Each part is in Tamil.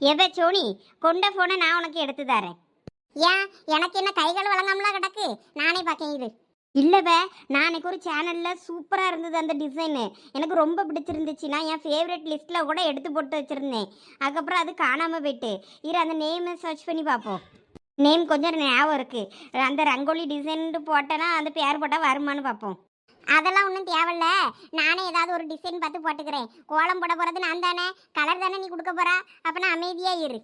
எவ சோனி? கொண்ட போனை நான் உனக்கு எடுத்து தரேன். ஏன்? எனக்கு என்ன கைகள் வழங்காமலாம் கிடக்கு? நானே பார்க்கேன் இது இல்லைப்ப நான் அன்னைக்கு ஒரு சேனலில் சூப்பராக இருந்தது அந்த டிசைனு எனக்கு ரொம்ப பிடிச்சிருந்துச்சு. நான் என் ஃபேவரட் லிஸ்ட்டில் கூட எடுத்து போட்டு வச்சுருந்தேன். அதுக்கப்புறம் அது காணாமல் போயிட்டு. இரு அந்த நேமை சர்ச் பண்ணி பார்ப்போம் நேம் கொஞ்சம் ஞாபகம் இருக்குது அந்த ரங்கோலி டிசைன்ட்டு போட்டேன்னா அந்த பேர் போட்டால் வருமானு பார்ப்போம் அதெல்லாம் ஒன்றும் தேவையில்ல. நானே ஏதாவது ஒரு டிசைன் பார்த்து போட்டுக்கிறேன். கோலம் போட போகிறது நான் தானே. கலர் தானே நீ கொடுக்க போகிறா அப்போ நான் அமைதியாக இரு.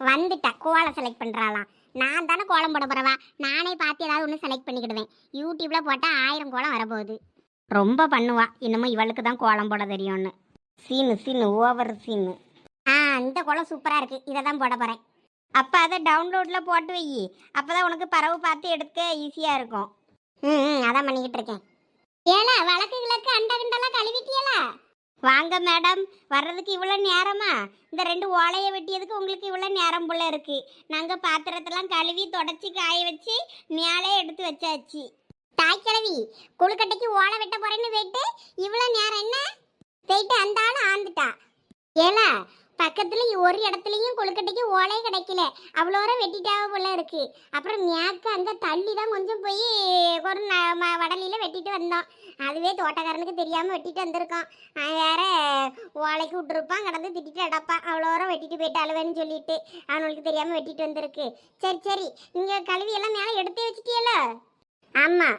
வந்துட்டா. கோலம் செலக்ட் பண்ணுறாளாம் நான் தானே கோலம் போட போகிறவா நானே பார்த்து ஏதாவது ஒன்று செலக்ட் பண்ணிக்கிடுவேன். யூடியூப்பில் போட்டால் ஆயிரம் கோலம் வரப்போகுது. ரொம்ப பண்ணுவா. இன்னமும் இவளுக்கு தான் கோலம் போட தெரியும்னு. சீனு சீனு ஓவர் சீனு ஆ இந்த கோலம் சூப்பராக இருக்குது இதை தான் போட போகிறேன் அப்போ அதை டவுன்லோடில் போட்டு வை. அப்போ தான் உனக்கு பறவை பார்த்து எடுக்க ஈஸியாக இருக்கும். ம் ம், அதான் பண்ணிக்கிட்டு இருக்கேன். ஏலா வழக்கு கிழக்கு அண்டா கிண்டெல்லாம் கழுவிட்டியலா? வாங்க மேடம் வர்றதுக்கு இவ்வளோ நேரமா? இந்த ரெண்டு ஓலையை வெட்டியதுக்கு உங்களுக்கு இவ்வளோ நேரம் போல இருக்கு. நாங்கள் பாத்திரத்தெல்லாம் கழுவி தொடச்சி காய வச்சு மேலே எடுத்து வச்சாச்சு. தாய் கிழவி கொழுக்கட்டைக்கு ஓலை வெட்ட போறேன்னு வெட்டு இவ்வளோ நேரம் என்ன? போயிட்டு அந்த ஆள் ஆந்துட்டா. ஏலா பக்கத்துல ஒரு இடத்துலயும் கொழுக்கட்டைக்கு ஓலையே கிடைக்கல. அவ்வளோ வெட்டிட்டாவ போல இருக்கு. அப்புறம் மேற்கு அங்க தள்ளி தான் கொஞ்சம் போய் ஒரு ம- வடலியில வெட்டிட்டு வந்தோம். அதுவே தோட்டக்காரனுக்கு தெரியாம வெட்டிட்டு வந்திருக்கோம். வேற ஓலைக்கு விட்டுருப்பான் கடந்து திட்டிட்டு அடப்பான் அவ்வளோரம் வெட்டிட்டு போயிட்டு அழுவேன்னு சொல்லிட்டு அவனுக்கு தெரியாம வெட்டிட்டு வந்திருக்கு. சரி சரி நீங்க கழுவி எல்லாம் மேலே எடுத்தே வச்சுட்டியல? ஆமா.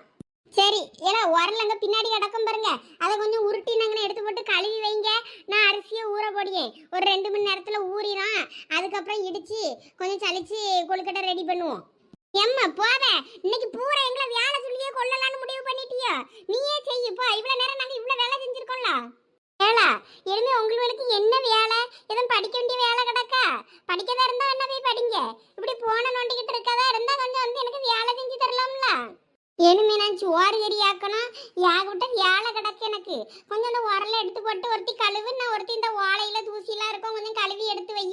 சரி ஏன்னா உரலங்க பின்னாடி கிடக்கும் பாருங்க. அதை கொஞ்சம் உருட்டி நாங்கள் எடுத்து போட்டு கழுவி வைங்க. நான் அரிசியை ஊற போடியேன் ஒரு ரெண்டு மணி நேரத்தில் ஊறிடும். அதுக்கப்புறம் இடித்து கொஞ்சம் சளிச்சு கொழுக்கட்டை ரெடி பண்ணுவோம். எம்மா போத. இன்னைக்கு பூரா எங்களை வேலை சொல்லியே கொள்ளலாம்னு முடிவு பண்ணிட்டியோ? நீயே செய்யப்பா போ. நேரம் நாங்கள் இவ்வளோ வேலை செஞ்சிருக்கோம்ல? வேலை இனிமே உங்களுக்கு என்ன வேலை? எதுவும் படிக்க வேண்டிய வேலை கிடக்கா? படிக்கதா இருந்தா என்ன போய் படிங்க? இப்படி போன நோண்டிக்கிட்டு இருக்கதா இருந்தா கொஞ்சம் வந்து எனக்கு வேலை செஞ்சு தரலாம்ல. எனிமே நான் சோறு கறியாக்கணும். ஏகப்பட்ட வேலை கிடக்கு எனக்கு. கொஞ்சம் அந்த உரலை எடுத்து போட்டு ஒருத்தி கழுவு. நான் ஒருத்தி இந்த ஓலையில் தூசிலாம் இருக்கும். கொஞ்சம் கழுவி எடுத்து வை.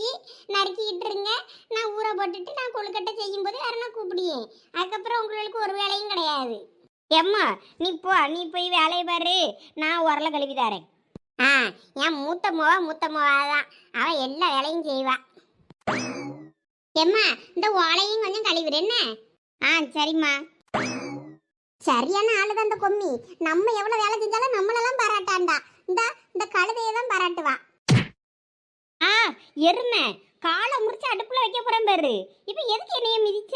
நறுக்கிட்டு இருங்க. நான் ஊற போட்டுட்டு நான் கொழுக்கட்டை செய்யும்போது யாரும் நான் கூப்பிடியேன் அதுக்கப்புறம் உங்களுக்கு ஒரு வேலையும் கிடையாது. எம்மா நீ போ. நீ போய் வேலையை பாரு. நான் உரல கழுவி தரேன். ஆ என் மூத்த மோவா மூத்த மோவா தான். அவன் எல்லா வேலையும் செய்வா. எம்மா இந்த ஓலையும் கொஞ்சம் கழுவிடு என்ன? ஆ சரிம்மா. சரியான ஆளு தான் இந்த கொம்மி நம்ம எவ்வளவு வேலை செஞ்சாலும் நம்மளெல்லாம் பாராட்டாண்டா இந்த இந்த கழுதையை தான் பாராட்டுவா. ஆ எருமை. காலை முறிச்சு அடுப்புல வைக்க போறேன் பாரு. இப்போ எதுக்கு என்னைய மிதிச்ச?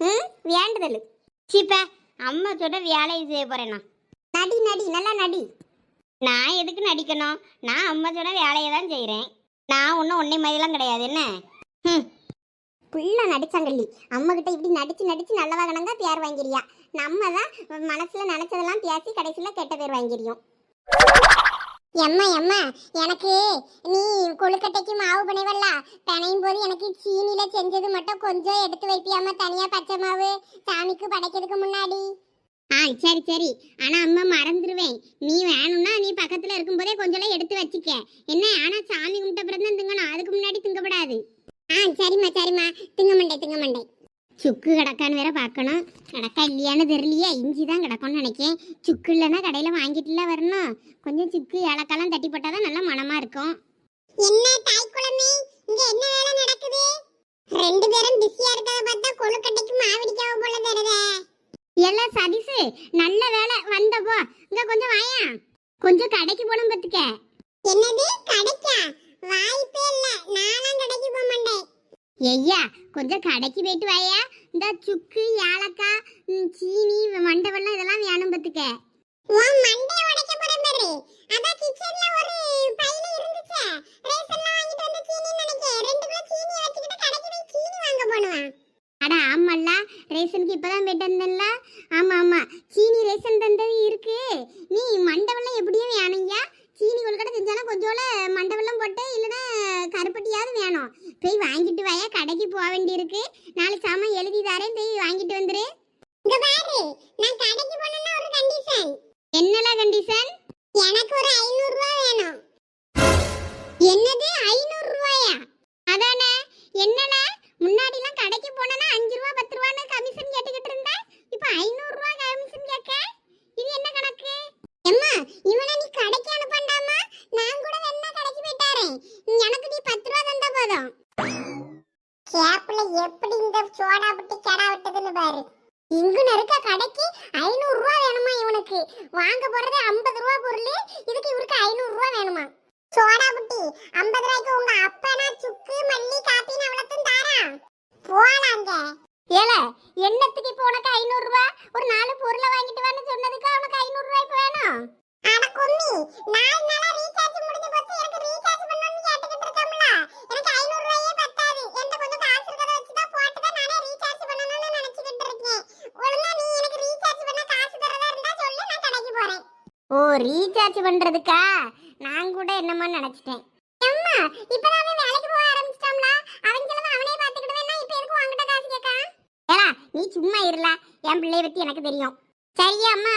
ம் வேண்டுதல். சீப்ப அம்மா சொன்ன வேலையை செய்ய போறேனா நடி நடி நல்லா நடி. நான் எதுக்கு நடிக்கணும்? நான் அம்மா சொன்ன வேலையை தான் செய்கிறேன் நான் ஒன்றும் ஒன்றை மாதிரிலாம் கிடையாது என்ன? ம் ஃபுல்லாக நடிச்சாங்கல்லி அம்மகிட்ட இப்படி நடிச்சு நடிச்சு நல்லவா கணங்க பேர் வாங்கிறியா? நம்ம தான் மனசுல நினச்சதெல்லாம் பேசி கடைசியில் கெட்ட பேர் வாங்கிறியோம். எம்மா எம்மா எனக்கு நீ கொழுக்கட்டைக்கு மாவு பிணைவல்ல பிணையும் போது எனக்கு சீனியில் செஞ்சது மட்டும் கொஞ்சம் எடுத்து வைப்பியாம தனியாக பச்சை மாவு? சாமிக்கு படைக்கிறதுக்கு முன்னாடி. ஆ சரி சரி. ஆனால் அம்மா மறந்துடுவேன் நீ வேணும்னா நீ பக்கத்தில் இருக்கும்போதே கொஞ்சம் எடுத்து வச்சுக்க. என்ன ஆனால் சாமி கும்பிட்ட பிறந்தான் திங்கணும். அதுக்கு முன்னாடி திங்கப்படாது. ஆ சரிம்மா சரிம்மா. திங்க மண்டை திங்க மண்டை சுக்கு கிடக்கான்னு வேற பார்க்கணும். கிடக்கா இல்லையான்னு தெரியலையே. இஞ்சி தான் கிடக்கும்னு நினைக்கேன். சுக்கு இல்லைன்னா கடையில் வாங்கிட்டுல வரணும். கொஞ்சம் சுக்கு ஏலக்காலாம் தட்டி போட்டால் தான் நல்லா மனமாக இருக்கும். என்ன தாய் குழந்தை இங்க என்ன வேலை நடக்குது? ரெண்டு பேரும் பிஸியா இருக்கத பார்த்தா கொழுக்கட்டைக்கு மாவடிக்காவ போல தருதே எல்லாம் சதிசு நல்ல வேலை. வந்தப்போ இங்க கொஞ்சம் வாயா. கொஞ்சம் கடைக்கு போகணும் பத்துக்க என்னது? கடைக்கா? வாய்ப்பே இல்ல. நானும் கடைக்கு போக மாட்டேன். ஐயா கொஞ்சம் கடைக்கு போயிட்டு வாயா. இந்த சுக்கு ஏலக்காய் சீனி மண்டவெல்லாம் இதெல்லாம் வேணும் பத்துக்க உன் மண்டைய உடைக்க போறேன் பாரு. அதான் கிச்சன்ல ஒரு பையில இருந்துச்சே. ரேஷன்ல வாங்கிட்டு வந்த சீனி நினைக்கிறேன் ரெண்டு கிலோ சீனி வச்சுக்கிட்டு கடைக்கு போய் சீனி வாங்க போனுவான் அட ஆமால்ல. ரேஷனுக்கு இப்பதான் போயிட்டு வந்தேன்ல. ஆமா ஆமா. சீனி ரேஷன் தந்தது இருக்கு. நீ மண்டவெல்லாம் அம்மா இவனை நீ கடைக்கு அனுப்பண்டாமா? நான் கூட வேணா கடைக்கு போயிட்டாரேன் எனக்கு நீ பத்து ரூபா தந்தா போதும். கேப்ல எப்படி இந்த சோடா புட்டி கெடா விட்டதுன்னு பாரு. இங்கு இருக்க கடைக்கு ஐநூறு ரூபா வேணுமா இவனுக்கு? வாங்க போறது ஐம்பது ரூபா பொருள் இதுக்கு இவருக்கு ஐநூறு ரூபா வேணுமா? சோடா புட்டி ஐம்பது ரூபாய்க்கு உங்க அப்பனா சுக்கு மல்லி காப்பின்னு அவ்வளோத்தும் தாரா? போலாங்க. ஏல என்னத்துக்கு இப்போ உனக்கு ஐநூறு ரூபா? ஒரு நாலு பொருளை வாங்கிட்டு வான்னு சொன்னதுக்கு அவனுக்கு ஐநூறு ரூபாய் அட கும்மி நாலு நாளா ரீசார்ஜ் முடிஞ்சு போச்சு எனக்கு ரீசார்ஜ் பண்ணணும்னு கேட்டுக்கிட்டு இருக்கோம்ல. எனக்கு ஐநூறு ரூபாயே பத்தாது. என்கிட்ட கொஞ்சம் காசு இருக்கிறத வச்சு தான் போட்டு தான் நானே ரீசார்ஜ் பண்ணணும்னு நினைச்சுக்கிட்டு இருக்கேன். ஒழுங்கா நீ எனக்கு ரீசார்ஜ் பண்ண காசு தரதா இருந்தா சொல்லு நான் கடைக்கு போறேன். ஓ ரீசார்ஜ் பண்றதுக்கா? நான் கூட என்னமோ நினைச்சிட்டேன். அம்மா இப்பதான் அவன் வேலைக்கு போக ஆரம்பிச்சிட்டாம்ல? அவன் கிழமை அவனே பாத்துக்கிடுவேன்னா இப்ப எதுக்கு உன்கிட்ட காசு கேட்கா ஏலா நீ சும்மா இருல என் பிள்ளைய பத்தி எனக்கு தெரியும். சரியா அம்மா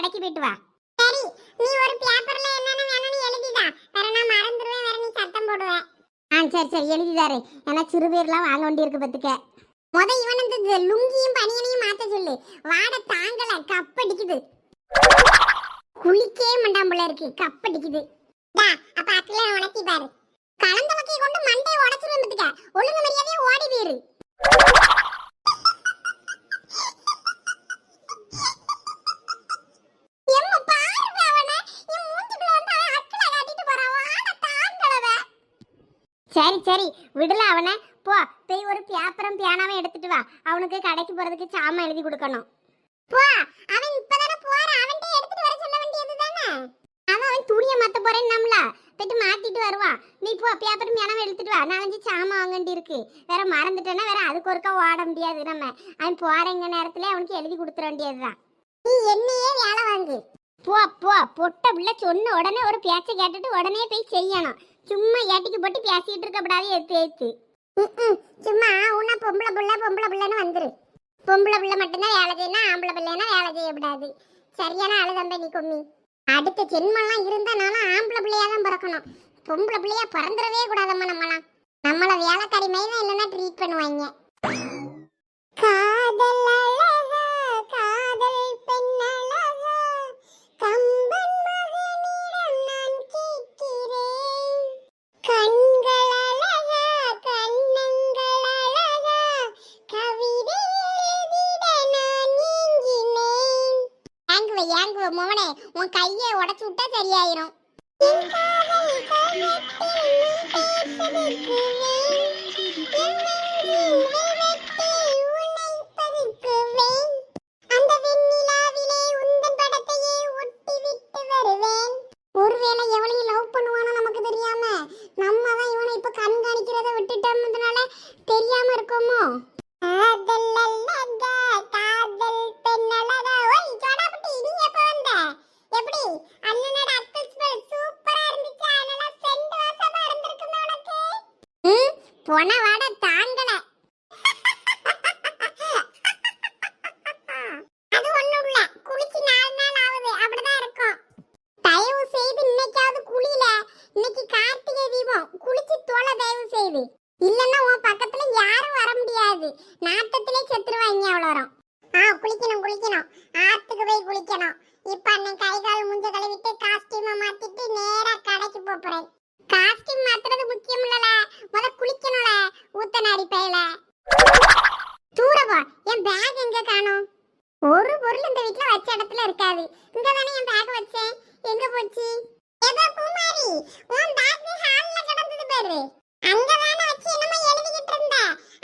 அடக்கி இப்ப போயிட்டு வா. சரி நீ ஒரு பேப்பர்ல என்னென்ன வேணும்னு எழுதிதா. வேற நான் மறந்துடுவேன் வேற நீ சத்தம் போடுவ. ஆ சரி சரி எழுதிதாரு. ஏன்னா சிறுபேர்லாம் வாங்க வேண்டி இருக்கு பத்துக்க. முத இவன் இந்த லுங்கியும் பனியனையும் மாத்த சொல்லு. வாட தாங்கல கப்படிக்குது குளிக்கே மண்டாம்புல இருக்கு கப்படிக்குது டா அப்ப அக்கல உனக்கி பாரு. கலந்த வக்கையை கொண்டு மண்டையை உடைச்சிரும் ஒழுங்கு மரியாதையா ஓடி போயிரு எம்மா பாருங்க அவனை என் மூஞ்சிக்குள்ள வந்து அவன் அக்கல காட்டிட்டு போறான் வாட தாங்கலவ சரி சரி விடல அவனை. போ போய் ஒரு பேப்பரும் பியானாவும் எடுத்துட்டு வா. அவனுக்கு கடைக்கு போறதுக்கு சாமான் எழுதி கொடுக்கணும். போ அவன் இப்பதானே போறான். அவன்கிட்ட எடுத்துட்டு வர சொல்ல வேண்டியது தானே? அவன் அவன் துணியை மாத்த போறேன்னு நம்மள போயிட்டு மாத்திட்டு வருவான். நீ போ பேப்பரும் பியானாவும் எடுத்துட்டு வா. நாலஞ்சு சாமான் வாங்க வேண்டி இருக்கு. வேற மறந்துட்டேன்னா வேற அதுக்கு ஒருக்கா ஓட முடியாது நம்ம. அவன் போறேங்க நேரத்துல அவனுக்கு எழுதி கொடுத்துட வேண்டியதுதான். நீ என்னையே வேலை வாங்கு. போ போ பொட்ட பிள்ளை சொன்ன உடனே ஒரு பேச்சை கேட்டுட்டு உடனே போய் செய்யணும். சும்மா ஏட்டிக்கு போட்டு பேசிட்டு இருக்கக்கூடாது ஏத்து ஏத்து. சும்மா உன்ன பொம்பளை புள்ள பொம்பளை புள்ளன்னு வந்துரு. பொம்பளை புள்ள மட்டும்தான் வேலை செய்யணும் ஆம்பளை பிள்ளைனா வேலை செய்யக்கூடாது. சரியான அழுதம்பே நீ கும்மி. அடுத்த ஜென்மெல்லாம் இருந்தா நானும் ஆம்பளை பிள்ளையா தான் பிறக்கணும். பொம்பளை பிள்ளையா பிறந்துடவே கூடாதம்மா நம்மளாம் நம்மள வேலைக்காரி மாதிரி தான் இல்லைன்னா ட்ரீட் பண்ணுவாங்க. காதல் பேக் எங்க காணோம்? ஒரு பொருள் இந்த வீட்ல வச்ச இடத்துல இருக்காது. இங்க தானே என் பேக் வச்சேன். எங்க போச்சு? ஏதோ குமாரி உன் பேக் ஹால்ல கிடந்தது பாரு. அங்க தான வச்சு என்னமோ எழுதிக்கிட்டு இருந்த.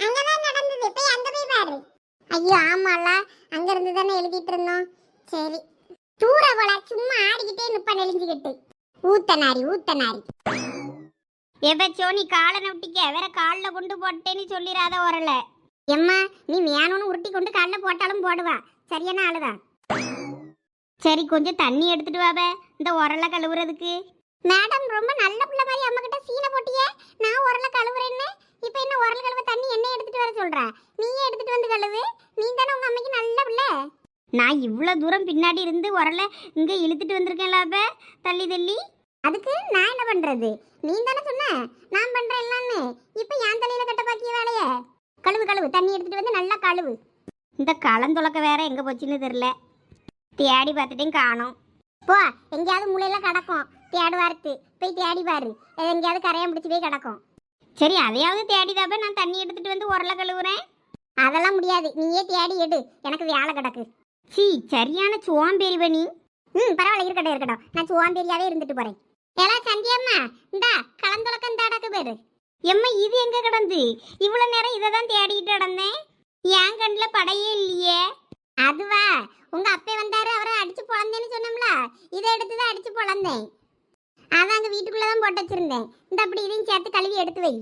அங்க தான் நடந்தது. போய் அங்க போய் பாரு. ஐயோ ஆமால. அங்க இருந்து தானே எழுதிட்டு இருந்தோம். சரி. தூர போல சும்மா ஆடிக்கிட்டே நிப்ப நெளிஞ்சுக்கிட்டு. ஊத்தனாரி ஊத்தனாரி எதை சோனி காலை நொட்டிக்க வேற காலில் கொண்டு போட்டேன்னு சொல்லிடாத உரலை எம்மா நீ வேணும்னு உருட்டி கொண்டு காலில் போட்டாலும் போடுவா. சரியான ஆளுதான். சரி கொஞ்சம் தண்ணி எடுத்துட்டு வாப இந்த உரலை கழுவுறதுக்கு. மேடம் ரொம்ப நல்ல பிள்ளை மாதிரி அம்மா கிட்ட சீலை போட்டியே. நான் உரலை கழுவுறேன்னு. இப்போ என்ன உரல் கழுவ தண்ணி என்ன எடுத்துட்டு வர சொல்ற? நீயே எடுத்துட்டு வந்து கழுவு. நீ தானே உங்க அம்மைக்கு நல்ல பிள்ளை. நான் இவ்வளோ தூரம் பின்னாடி இருந்து உரலை இங்கே இழுத்துட்டு வந்திருக்கேன்ல அப்ப தள்ளி தள்ளி. அதுக்கு நான் என்ன பண்றது? நீ தானே சொன்ன நான் பண்றேன் எல்லான்னு இப்போ என் தலையில கட்ட பாக்கிய வேலையை? கழுவு கழுவு. தண்ணி எடுத்துட்டு வந்து நல்லா கழுவு. இந்த கலந்துலக்க வேற எங்க போச்சுன்னு தெரியல. தேடி பார்த்துட்டையும் காணும். போ எங்கேயாவது மூலையில கிடக்கும். தேடு வார்த்து போய் தேடி பாரு. எங்கேயாவது கரையை பிடிச்சி போய் கிடக்கும். சரி அதையாவது தேடிதாப்ப நான் தண்ணி எடுத்துட்டு வந்து உரல கழுவுறேன். அதெல்லாம் முடியாது. நீயே தேடி எடு. எனக்கு வேலை கிடக்கு. சி சரியான சோம்பேறி பண்ணி ம் பரவாயில்ல. இருக்கட்டும் இருக்கட்டும். நான் சோம்பேறியாவே இருந்துட்டு போறேன். ஏலா சந்தியம்மா இந்தா கலந்துலக்கம் இந்த அடக்கு பேரு. எம்மா இது எங்க கிடந்து? இவ்வளவு நேரம் இதை தான் தேடிட்டு நடந்தேன். என் கண்ணில் படையே இல்லையே. அதுவா உங்க அப்பே வந்தாரு அவரை அடிச்சு பொழந்தேன்னு சொன்னோம்ல? இதை எடுத்து தான் அடிச்சு பொழந்தேன். அதான் அங்க வீட்டுக்குள்ளே தான் போட்டு வச்சிருந்தேன். இந்த அப்படி இதையும் சேர்த்து கழுவி எடுத்து வை.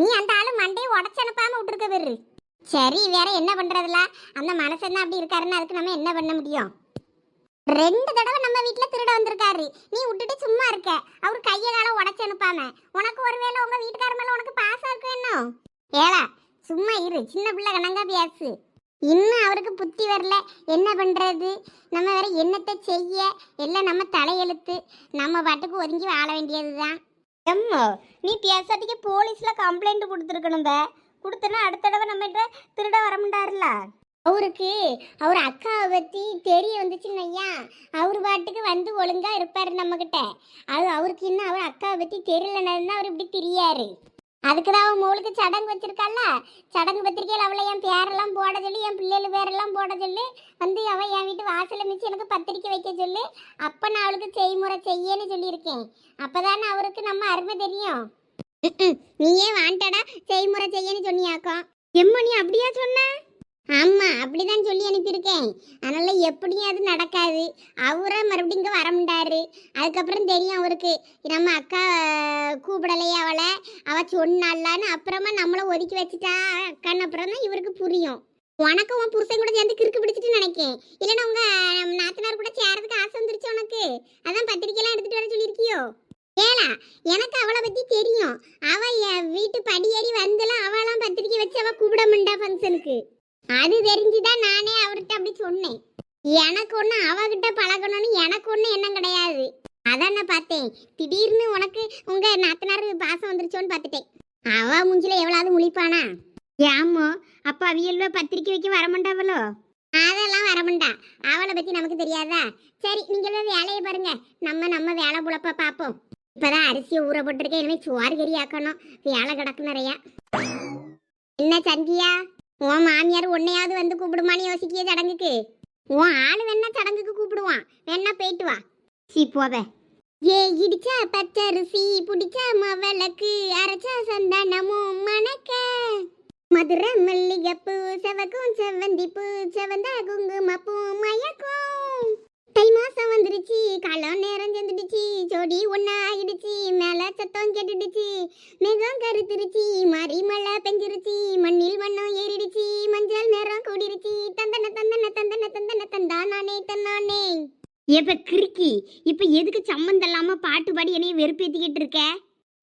நீ அந்த ஆளு மண்டையை உடச்சு அனுப்பாம விட்டுருக்க பேரு சரி வேற என்ன பண்றதுல? அந்த மனசு என்ன அப்படி இருக்காருன்னு அதுக்கு நம்ம என்ன பண்ண முடியும்? ரெண்டு தடவை நம்ம வீட்ல திருட வந்திருக்காரு. நீ விட்டுட்டு சும்மா இருக்க. அவர் கையை கால உடச்சு அனுப்பாம. உனக்கு ஒருவேளை உங்க வீட்டுக்கார மேல உனக்கு பாசம் இருக்கும் என்ன? ஏலா சும்மா இரு. சின்ன பிள்ளை கணங்கா பேசு இன்னும் அவருக்கு புத்தி வரல. என்ன பண்றது? நம்ம வேற என்னத்தை செய்ய? எல்லாம் நம்ம தலையெழுத்து. நம்ம பாட்டுக்கு ஒதுங்கி வாழ வேண்டியதுதான். எம்மோ நீ பேசாட்டிக்கு போலீஸ்ல கம்ப்ளைண்ட் கொடுத்துருக்கணும் கொடுத்தனா அடுத்த தடவை நம்ம திருட வர அவருக்கு அவர் அக்காவை பற்றி தெரிய வந்துச்சுன்னு ஐயா அவர் பாட்டுக்கு வந்து ஒழுங்கா இருப்பார் நம்மக்கிட்ட அது அவருக்கு இன்னும் அவர் அக்காவை பற்றி தெரியலன்னு அவர் இப்படி தெரியாரு அதுக்கு தான் அவன் மோளுக்கு சடங்கு வச்சிருக்கால சடங்கு பத்திரிக்கையில் அவளை என் பேரெல்லாம் போட சொல்லி என் பிள்ளைகள் பேரெல்லாம் போட சொல்லி வந்து அவள் என் வீட்டு வாசலை மிச்சு எனக்கு பத்திரிக்கை வைக்க சொல்லி அப்போ நான் அவளுக்கு செய்முறை செய்யன்னு சொல்லியிருக்கேன். அப்போ தானே அவருக்கு நம்ம அருமை தெரியும். நீயே வாண்டடா செய்முறை செய்யன்னு சொன்னியாக்கோ எம்மா நீ அப்படியா சொன்ன? ஆமா அப்படிதான் சொல்லி அனுப்பியிருக்கேன். அதனால எப்படியும் அது நடக்காது. அவரே மறுபடியும் இங்கே வர அதுக்கப்புறம் தெரியும் அவருக்கு. நம்ம அக்கா கூப்பிடலையே அவளை. அவ சொன்னாலான்னு அப்புறமா நம்மளை ஒதுக்கி வச்சுட்டா அக்கான்னு அப்புறம் தான் இவருக்கு புரியும். உனக்கு உன் புருஷன் கூட சேர்ந்து கிறுக்கு பிடிச்சிட்டு நினைக்கேன். இல்லைன்னா உங்க நாத்தனார் கூட சேரதுக்கு ஆசை வந்துருச்சு உனக்கு? அதான் பத்திரிக்கைலாம் எடுத்துட்டு வர சொல்லியிருக்கியோ? ஏலா எனக்கு அவளை பற்றி தெரியும். அவள் என் வீட்டு படியேறி வந்தெல்லாம் அவளாம் பத்திரிக்கை வச்சு அவள் கூப்பிட மாட்டா ஃபங்க்ஷனுக்கு அது தெரிஞ்சுதான் நானே அவர்கிட்ட அப்படி சொன்னேன். எனக்கு ஒன்று அவகிட்ட பழகணும்னு எனக்கு ஒன்றும் எண்ணம் கிடையாது. அதான் நான் பார்த்தேன். திடீர்னு உனக்கு உங்க நாத்தனார் பாசம் வந்துருச்சோன்னு பார்த்துட்டேன். அவ மூஞ்சில எவ்வளவு முழிப்பானா? ஏமோ அப்ப அவியல்வ பத்திரிக்கை வைக்க வரமாட்டாவளோ அதெல்லாம் வரமாட்டா அவளை பத்தி நமக்கு தெரியாதா? சரி நீங்களும் வேலையை பாருங்க. நம்ம நம்ம வேலை புழப்ப பார்ப்போம். இப்பதான் அரிசியை ஊற போட்டிருக்கேன். இனிமே சோறு கறி ஆக்கணும். வேலை கிடக்கு நிறையா. என்ன சந்தியா? உன் மாமியார் உன்னையாவது வந்து கூப்பிடுமான்னு யோசிக்கிய சடங்குக்கு. உன் ஆளு வேணா சடங்குக்கு கூப்பிடுவான். வேணா போயிட்டு வா. சீ போவே. ஏ இடிச்சா பச்சரிசி பிடிச்சா மவளக்கு அரைச்ச சந்தானமும் மணக்க. மதுரை மல்லிகைப்பூ செவக்கும் செவந்திப்பூ எப்ப கிறுக்கி? இப்ப எதுக்கு சம்மந்தம் இல்லாம பாட்டு பாடி என்னைய வெறுப்பேத்திக்கிட்டு இருக்க?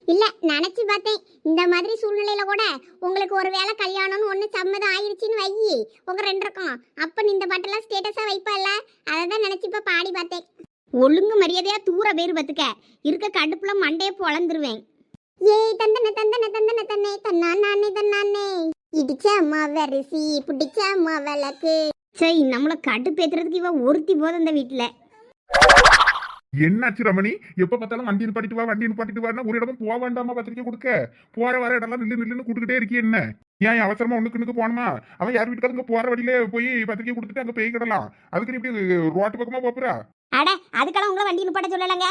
இல்ல நினைச்சு பார்த்தேன். இந்த மாதிரி சூழ்நிலையில கூட உங்களுக்கு ஒரு வேளை கல்யாணம்னு ஒண்ணு சம்மதம் ஆயிருச்சுன்னு வையி உங்க ரெண்டு இருக்கும். அப்ப நீ இந்த பாட்டெல்லாம் ஸ்டேட்டஸா வைப்பல்ல? அதை தான் நினைச்சு இப்ப பாடி பார்த்தேன். ஒழுங்கு மரியாதையா தூர பேர் பத்துக்க. இருக்க கடுப்புல மண்டையை பொழந்துருவேன். ஏய் தந்தன தந்தன தந்தன தன்னே. தன்னா நானே தன்னானே இடிச்ச மாவரிசி பிடிச்ச மாவளக்கு சரி நம்மள கடுப்பேத்துறதுக்கு இவ ஒருத்தி போதும் இந்த வீட்டுல. என்னாச்சு ரமணி? எப்ப பார்த்தாலும் வண்டி நிப்பாட்டிட்டு வா வண்டி நிப்பாட்டிட்டு வான்னா ஒரு இடமும் போக வேண்டாமா பத்திரிக்கை கொடுக்க? போற வர இடம்லாம் நில்லு நில்லுன்னு கொடுத்துட்டே இருக்கே என்ன? ஏன் அவசரமா ஒண்ணுக்கு ஒண்ணுக்கு போகணுமா? அவன் யார் வீட்டுக்காரங்க போற வழியில போய் பத்திரிக்கை கொடுத்துட்டு அங்க போய் கிடலாம். அதுக்கு இப்படி ரோட்டு பக்கமா போப்புறா அட அதுக்கெல்லாம் உங்களை வண்டி நிப்பாட்ட சொல்லலங்க.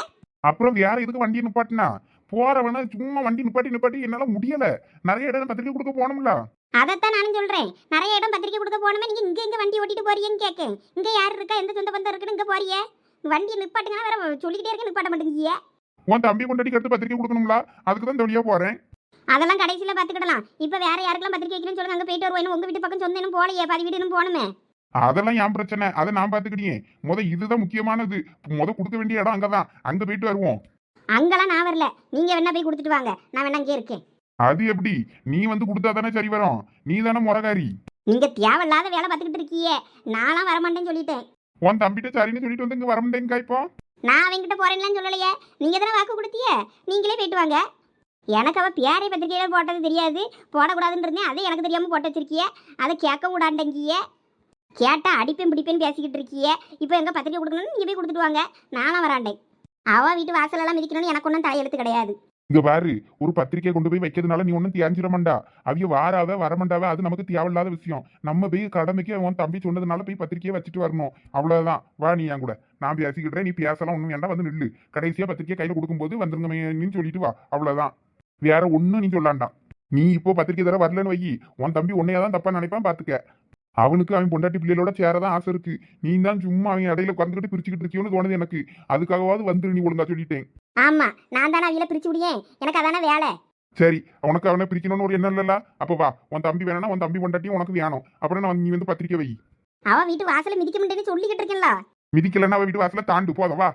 அப்புறம் வேற எதுக்கு வண்டி நிப்பாட்டினா? போறவன சும்மா வண்டி நிப்பாட்டி நிப்பாட்டி என்னால முடியல. நிறைய இடம் பத்திரிக்கை கொடுக்க போனோம்ல அதைத்தான் நானும் சொல்றேன். நிறைய இடம் பத்திரிக்கை கொடுக்க போனோமே நீங்க இங்க இங்க வண்டி ஓட்டிட்டு போறீங்கன்னு கேட்கேன். இங்க யார் இருக்கா? எந்த சொந்த பந்தம் இருக்குன்னு இங்க போறிய? வண்டி நிப்பாட்டுங்கன்னா வேற சொல்லிக்கிட்டே இருக்க நிப்பாட்ட மாட்டேங்கிய உன் தம்பி கொண்டாடி எடுத்து பத்திரிக்கை கொடுக்கணும்ல அதுக்கு தான் இந்த வழியா போறேன். அதெல்லாம் கடைசியில பாத்துக்கிடலாம். இப்ப வேற யாருக்கெல்லாம் பத்திரிக்கை வைக்கணும்னு சொல்லுங்க அங்க போயிட்டு வருவோம் உங்க வீட்டு பக்கம் சொந்த இன்னும் போலையே பாதி வீடு போகணுமே. அதெல்லாம் என் பிரச்சனை. அதை நான் பாத்துக்கிட்டேன். முத இதுதான் முக்கியமானது. முத கொடுக்க வேண்டிய இடம் அங்கதான். அங்க போயிட்டு வருவோம். அங்கெல்லாம் நான் வரல. நீங்க வேணா போய் கொடுத்துட்டு வாங்க. நான் வேணா அங்கே இருக்கேன். அது எப்படி? நீ வந்து கொடுத்தா தானே சரி வரும். நீ தானே முறகாரி நீங்க தேவையில்லாத வேலை பார்த்துக்கிட்டு இருக்கீங்க நான்லாம் வரமாட்டேன்னு சொல்லிட்டேன். உன் தம்பிட்ட சரின்னு சொல்லிட்டு வந்து இங்க வர முடியுங்க இப்போ? நான் அவங்கிட்ட போறேன்லாம் சொல்லலையே. நீங்க தானே வாக்கு கொடுத்தியே நீங்களே போயிட்டு வாங்க. எனக்கு அவ பேரை பத்திரிக்கையில போட்டது தெரியாது. போடக்கூடாதுன்னு இருந்தேன் அதை எனக்கு தெரியாம போட்டு வச்சிருக்கிய. அதை கேட்க கூடாண்டங்கிய. கேட்டா அடிப்பேன் பிடிப்பேன் பேசிக்கிட்டு இருக்கிய. இப்போ எங்க பத்திரிக்கை கொடுக்கணும்னு நீங்க போய் கொடுத்துட்டு வாங்க. நானும் வராண்டேன். அவ வீட்டு வாசலெல்லாம் மிதிக்கணும்னு எனக்கு ஒன்றும் தலையெழுத்து கிடையாது. இங்க பாரு ஒரு பத்திரிக்கை கொண்டு போய் வைக்கிறதுனால நீ ஒன்றும் தேஞ்சிட மாட்டா. அவிய வாராவ வரமாண்டாவ அது நமக்கு தேவையில்லாத விஷயம். நம்ம போய் கடமைக்கு உன் தம்பி சொன்னதுனால போய் பத்திரிக்கையை வச்சுட்டு வரணும். அவ்வளவுதான். வா நீ என் கூட. நான் பேசிக்கிட்டேன் நீ பேசலாம் ஒன்றும் வேண்டாம் வந்து நில்லு. கடைசியா பத்திரிக்கை கையில் கொடுக்கும்போது வந்துருங்க சொல்லிட்டு வா. அவ்வளவுதான். வேற ஒன்றும் நீ சொல்லாண்டாம். நீ இப்போ பத்திரிக்கை தர வரலன்னு வை உன் தம்பி உன்னையா தான் தப்பா நினைப்பான் பாத்துக்க. அவனுக்கு அவன் பொண்டாட்டி பிள்ளைகளோட சேரதான் ஆசை இருக்கு. நீ தான் சும்மா அவன் இடையில உட்காந்துக்கிட்டு பிரிச்சுக்கிட்டு இருக்கியோன்னு தோணுது எனக்கு. அதுக்காகவாவது வந்துரு நீ ஒழுங்கா சொல்லிட்டேன். ஆமா நான் தானே அவியில பிரிச்சு விடியேன். எனக்கு அதானே வேலை? சரி உனக்கு அவனை பிரிக்கணும்னு ஒரு எண்ணம் இல்லல்ல? அப்ப வா உன் தம்பி வேணும்னா உன் தம்பி பொண்டாட்டியும் உனக்கு வேணும். அப்புறம் நான் நீ வந்து பத்திரிக்கை வை. அவ வீட்டு வாசல மிதிக்க முடியேன்னு சொல்லிக்கிட்டு இருக்கேன்ல. மிதிக்கலன்னா அவ வீட்டு வாசல தாண்டு. போதும் வா.